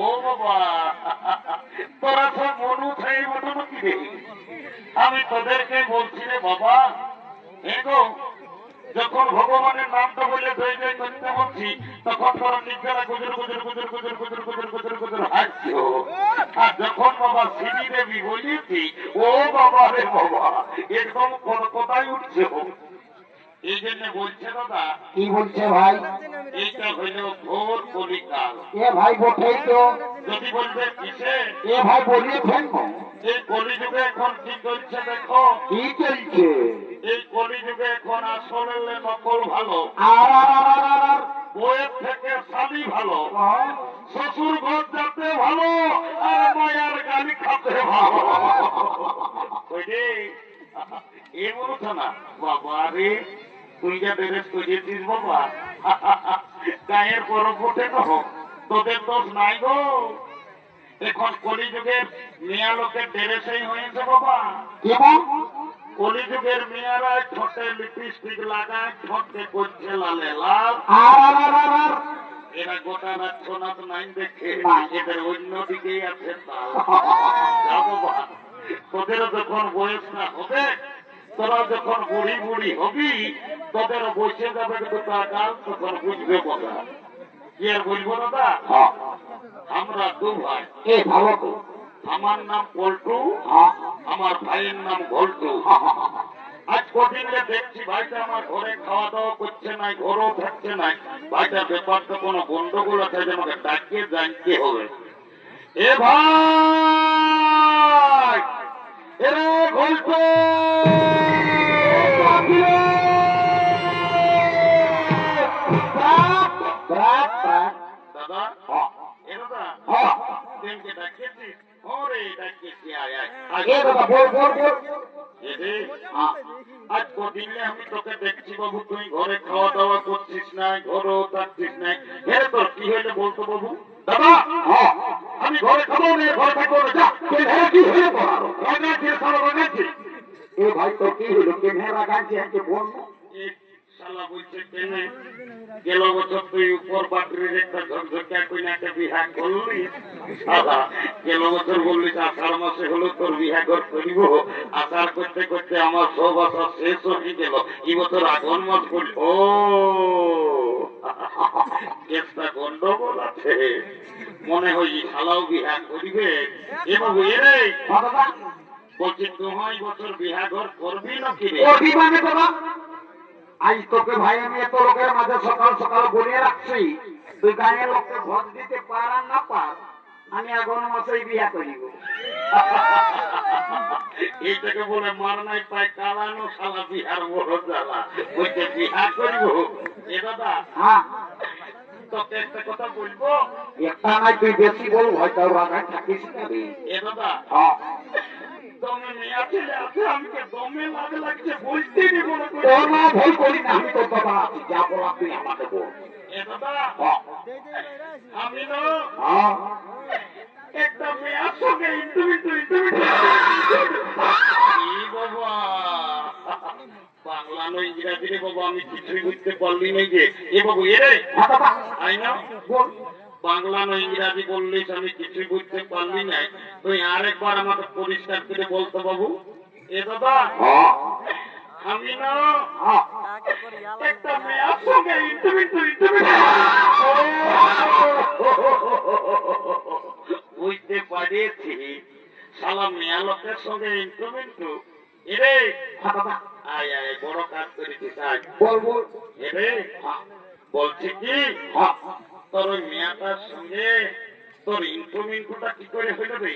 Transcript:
ও বাবা আমি তোদেরকে বলছি রে বাবা যখন ভগবানের নামটা বলে জয় জয় করতে বলছি, তখন তোরা নিজেরা গুজর গুজর গুজর গুজর গুজর গুজর গুজর গুজর হাসছো। আর যখন বাবা শ্রী দেবী বলিয়েছি, ও বাবা রে বাবা, একদম কোন কোথায় উঠছে এই জন্য বলছে দাদা, কি বলছে ভাই? এইটা হইল ঘোর কলিকাল এ ভাই বটেই তো। যদি বলবে কিসে? এ ভাই বলিয়ে ফেলব এই কলিযুগে এখন কি চলছে দেখো? কি চলছে? এই কলিযুগে এখন আসলে নকল ভালো। আর আর আর আর আর আর। বইয়ের থেকে শালি ভালো। শ্বশুর ঘর যাতে ভালো আর মায়ার গালি খাতে ভালো। ওইরে এ বলছো না বাবা রে তুই যা ড্রেস বাবা। গায়ের বরফ ওঠে তো তোদের দোষ নাই গো। এখন কলিযুগের মেয়া লোকের ড্রেসেই হয়েছে বাবা। কেমন কলিযুগের মেয়েরা ঠোঁটে লিপস্টিক লাগায় ঠোঁটে করছে লালে লাল। এরা গোটা রাত সোনাত নাই দেখে এদের অন্যদিকেই আছে তোদের যখন বয়স না হবে তোরা যখন বুড়ি বুড়ি হবি তোদের বসে যাবে দুটা গাল তখন বুঝবে বলা কি আর বলব দাদা? হ্যাঁ। আমরা দু ভাই। এ ভালো তো। আমার নাম পল্টু হ্যাঁ। আমার ভাইয়ের নাম ঘল্টু আজ কদিন দেখছি ভাইটা আমার ঘরে খাওয়া দাওয়া করছে নাই ঘরও থাকছে নাই। ভাইটার ব্যাপারটা কোনো গন্ডগোল আছে যে আমাকে ডাকিয়ে জানতে হবে। এ ভাই! এরে ঘল্টু এ দাদা বল বল বল। আজ কদিনে আমি তোকে দেখছি বাবু, তুই ঘরে খাওয়া দাওয়া করছিস না ঘরও থাকছিস না এর তোর কি হইলে বলতো বাবু? দাদা আমি ঘরে খাব না, ঘরে থাকব না, যা কে ঘরে কি হয়ে পড়ালো রাগাচ্ছি সারা রাগাচ্ছি এ ভাই তো কি হলো? কে ভেড়া গাছে বলব এই শালা বলছে কেনে গেল বছর তুই উপর বাটরির একটা ঝকঝকা কইনা বিহা করলি। শালা গেল বছর বললি আষাঢ় মাসে হলো তোর বিহা ঘর করিব আষাঢ় করতে করতে আমার সব আশা শেষ হয়ে গেল। এই বছর আগুন মাস করি ও কেসটা গন্ডগোল আছে। মনে হয় শালাও বিহা করিবে। এরে হ্যাঁ বলছি তুই বছর বিহা ঘর করবি না কি বাবা। আজ তোকে ভাই আমি এত লোকের মাঝে সকাল সকাল বলিয়ে রাখছি তুই গায়ে লোককে ভোট দিতে পার আর না পার আমি এখন মাসেই বিয়া করিব। এইটাকে বলে মার নাই পায় কালানো শালা বিহার বড় জ্বালা। বলছে বিহা করিব? এ দাদা হ্যাঁ। তোকে একটা কথা বলব? একটা নাই তুই বেশি বল হয়তো রাগায় থাকিস না রে। এ হ্যাঁ। দমে মেয়া ছেলে আছে আমাকে দমে লাগে লাগছে বলতে নি মনে তোর মা ভুল করি না আমি তোর বাবা। আছি যা বলা তুই আমাকে বল। এ দাদা হ্যাঁ। আমি না হ্যাঁ। বাংলা নয়, ইংরাজি রে বাবা, আমি না? ইংরাজি বললিস আমি কিছুই বুঝতে পারলি নাই। তুই আরেকবার আমাকে পরিষ্কার করে বলতো বাবু। এ দাদা আমি না একটা মেয়ের সঙ্গে ইন্টারভিউ বুঝতে পারিয়েছি। শালা মেয়া সঙ্গে ইন্টারভিউ এরে বড় কাজ বলছি কি? তোর ওই মেয়াটার সঙ্গে তোর ইন্টারভিউটা কি করে হইল রে?